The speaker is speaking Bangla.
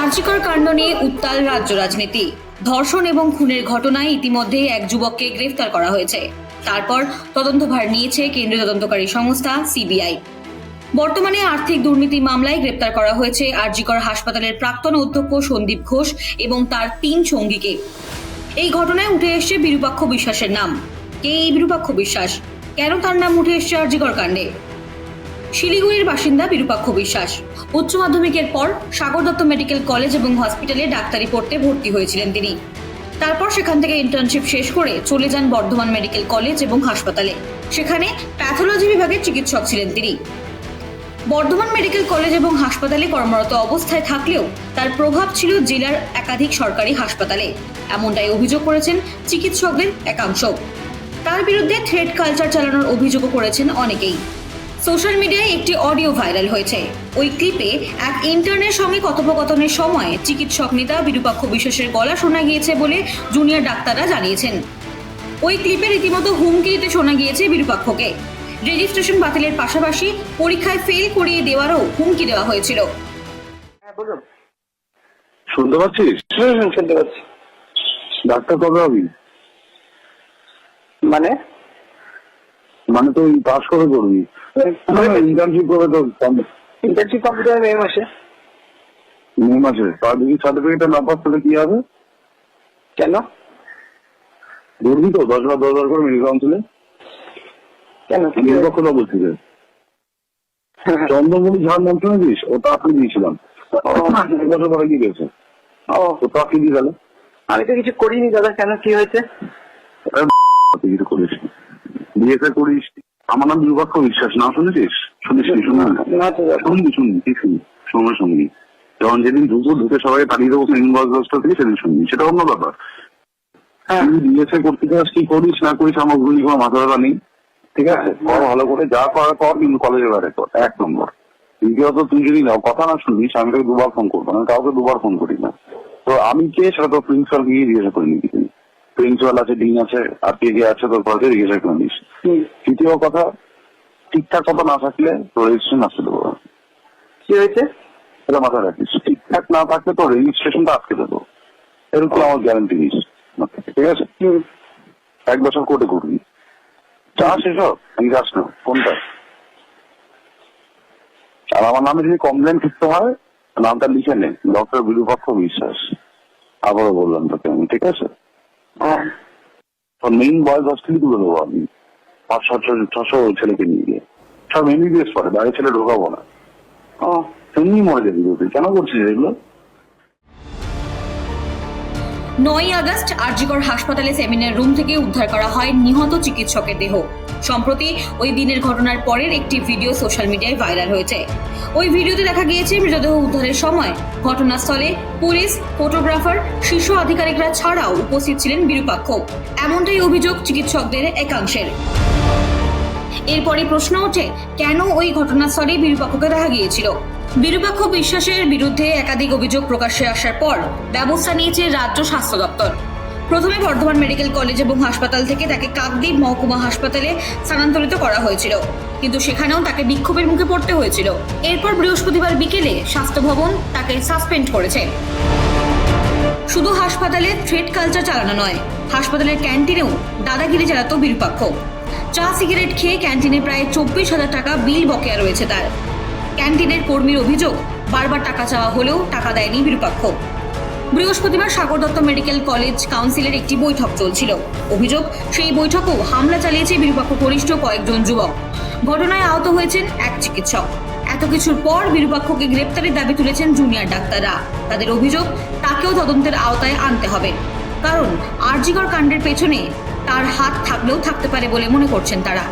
আর্চিকর কাণ্ড নিয়ে উত্তাল রাজ্য রাজনীতি। ধর্ষণ এবং খুনের ঘটনায় ইতিমধ্যে এক যুবককে গ্রেফতার করা হয়েছে। তারপর তদন্তভার নিয়েছে কেন্দ্রীয় তদন্তকারী সংস্থা সিবিআই। বর্তমানে আর্থিক দুর্নীতি মামলায় গ্রেপ্তার করা হয়েছে আরজিকর হাসপাতালের প্রাক্তন অধ্যক্ষ সন্দীপ ঘোষ এবং তার তিন সঙ্গীকে। এই ঘটনায় উঠে এসছে বিরূপাক্ষ বিশ্বাসের নাম। কে এই বিরূপাক্ষ বিশ্বাস? কেন তার নাম উঠে এসছে আরজিকর কাণ্ডে? শিলিগুড়ির বাসিন্দা বিরূপাক্ষ বিশ্বাস। উচ্চ মাধ্যমিকের পর সাগর দত্ত মেডিকেল কলেজ এবং হসপিটালে ডাক্তারি পড়তে ভর্তি হয়েছিলেন তিনি। তারপর সেখান থেকে ইন্টার্নশিপ শেষ করে চলে যান বর্ধমান মেডিকেল কলেজ এবং হাসপাতালে। সেখানে প্যাথোলজি বিভাগের চিকিৎসক ছিলেন তিনি। বর্ধমান মেডিকেল কলেজ এবং হাসপাতালে কর্মরত অবস্থায় থাকলেও তার প্রভাব ছিল জেলার একাধিক সরকারি হাসপাতালে। এমনটাই অভিযোগ করেছেন চিকিৎসকদের একাংশ। তার বিরুদ্ধে থ্রেড কালচার চালানোর অভিযোগও করেছেন অনেকেই। সোশ্যাল মিডিয়ায় একটি অডিও ভাইরাল হয়েছে। ওই ক্লিপে এক ইন্টার্নের সঙ্গে কথোপকথনের সময় চিকিৎসক নেতা বিরূপাক্ষ বিশ্বাসের গলা শোনা গিয়েছে বলে জুনিয়র ডাক্তাররা জানিয়েছেন। ওই ক্লিপে রীতিমতো হুমকি দিতে শোনা গিয়েছে বিরূপাক্ষকে। রেজিস্ট্রেশন বাতিলের পাশাপাশি পরীক্ষায় ফেল করিয়ে দেওয়ারও হুমকি দেওয়া হয়েছিল। হ্যাঁ শুনতে পাচ্ছিস? শুনতে পাচ্ছি। ডাক্তার কবে হবি? মানে? মানে তুই পাস করে করবি ইন্টার্নশিপ করে তো ইন্টার্নশিপ কমপ্লিট হবে মে মাসে। মে মাসে? তার যদি সার্টিফিকেটটা না পাস তাহলে কি হবে? কেন? ধরবি তো দশ বার দশ বার করে মেডিকেল কাউন্সিলে কেন? কি নিরপেক্ষতা বলছি যে। চন্দ্রমণি ঝাড় নাম শুনেছিস ওটা আপনি দিয়েছিলাম। এক বছর পরে কি গেছে ও। তো তাকে দিয়ে গেল। আমি তো কিছু করিনি দাদা কেন কি হয়েছে? কিছু করিস বিয়েতে করিস আমার নাম দুর্ভাগ্য বিশ্বাস না শুনেছিস? শুনিস নি? শুনি না তো দাদা শুনবি শুনবি শুনবি? সঙ্গে সঙ্গে যখন যেদিন ঢুকবো ঢুকে সবাই তাড়িয়ে দেবো সেদিন বয়স দশটা থেকে সেদিন শুনবি। সেটা অন্য ব্যাপার। হ্যাঁ। তুই বিএসএ করতে চাস কি করিস না করিস আমার ভুলি কোনো মাথা ব্যথা নেই। ঠিক আছে? কর ভালো করে যা করার কর কিন্তু কলেজে বেড়ে কর। এক নম্বর। দ্বিতীয়ত তুই যদি কথা না শুনিস আমি তোকে দুবার ফোন করব আমি কাউকে দুবার ফোন করি না। তো আমি কে সেটা তো প্রিন্সিপাল গিয়ে জিজ্ঞাসা করে নিবি। তুই প্রিন্সিপাল আছে ডিন আছে আর কে কে আছে তোর কলেজে জিজ্ঞাসা করে নিস। তৃতীয় কথা ঠিকঠাক কথা না থাকলে তোর রেজিস্ট্রেশন আসতে দেবো। কি হয়েছে? এটা মাথায় রাখিস। ঠিকঠাক না থাকলে তোর রেজিস্ট্রেশনটা আটকে দেবো। এরকম আমার গ্যারান্টি দিস ঠিক আছে। এক বছর কোর্টে করবি চাস এসব আমি যাস না। কোনটা? আর আমার নামে যদি কমপ্লেন করতে হয় নামটা লিখে নে। ডক্টর বিরূপাক্ষ বিশ্বাস। আবারও বললাম তোকে আমি ঠিক আছে? হ্যাঁ। তোর মেইন বয়েজ হস্টেলই তুলে দেবো আমি। পাঁচ ছশো ছশো ছেলেকে নিয়ে গিয়ে। সব এমবিবিএস পড়ে বাইরে ছেলে ঢোকাবো না। এমনি মরে যাবি তুই কেন করছিস এগুলো? নয় আগস্ট আরজিকর হাসপাতালে সেমিনার রুম থেকে উদ্ধার করা হয় নিহত চিকিৎসকের দেহ। সম্প্রতি ওই দিনের ঘটনার পরের একটি ভিডিও সোশ্যাল মিডিয়ায় ভাইরাল হয়েছে। ওই ভিডিওতে দেখা গিয়েছে, মৃতদেহ উদ্ধারের সময় ঘটনাস্থলে পুলিশ, ফটোগ্রাফার, শীর্ষ আধিকারিকরা ছাড়াও উপস্থিত ছিলেন বিরূপাক্ষ। এমনটাই অভিযোগ চিকিৎসকদের একাংশের। এরপরে প্রশ্ন ওঠে, কেন ওই ঘটনাস্থলে বিরূপাক্ষকে দেখা গিয়েছিল? বিরূপাক্ষ বিশ্বাসের বিরুদ্ধে একাধিক অভিযোগ প্রকাশ্যে আসার পর ব্যবস্থা নিয়েছে রাজ্য স্বাস্থ্য দপ্তর। প্রথমে বর্ধমান মেডিকেল কলেজ এবং হাসপাতাল থেকে তাকে কাকদ্বীপ মহকুমা হাসপাতালে স্থানান্তরিত করা হয়েছিল। কিন্তু সেখানেও তাকে বিক্ষোভের মুখে পড়তে হয়েছিল। এরপর বৃহস্পতিবার বিকেলে স্বাস্থ্য ভবন তাকে সাসপেন্ড করেছে। শুধু হাসপাতালে থ্রেড কালচার চালানো নয়, হাসপাতালের ক্যান্টিনেও দাদাগিরি চালাতো বিরূপাক্ষ। চা সিগারেট খেয়ে ক্যান্টিনে প্রায় চব্বিশ হাজার টাকা বিল বকেয়া রয়েছে তার। ক্যান্টিনের কর্মীর অভিযোগ, বারবার টাকা চাওয়া হলেও টাকা দেয়নি বিরূপাক্ষ। বৃহস্পতিবার সাগর দত্ত মেডিকেল কলেজ কাউন্সিলের একটি বৈঠক চলছিল। অভিযোগ, সেই বৈঠকেও হামলা চালিয়েছে বিরূপাক্ষ কনিষ্ঠ কয়েকজন যুবক। ঘটনায় আহত হয়েছেন এক চিকিৎসক। এত কিছুর পর বিরূপাক্ষকে গ্রেপ্তারের দাবি তুলেছেন জুনিয়র ডাক্তাররা। তাদের অভিযোগ, তাকেও তদন্তের আওতায় আনতে হবে। কারণ আরজিগর কাণ্ডের পেছনে তার হাত থাকলেও থাকতে পারে বলে মনে করছেন তারা।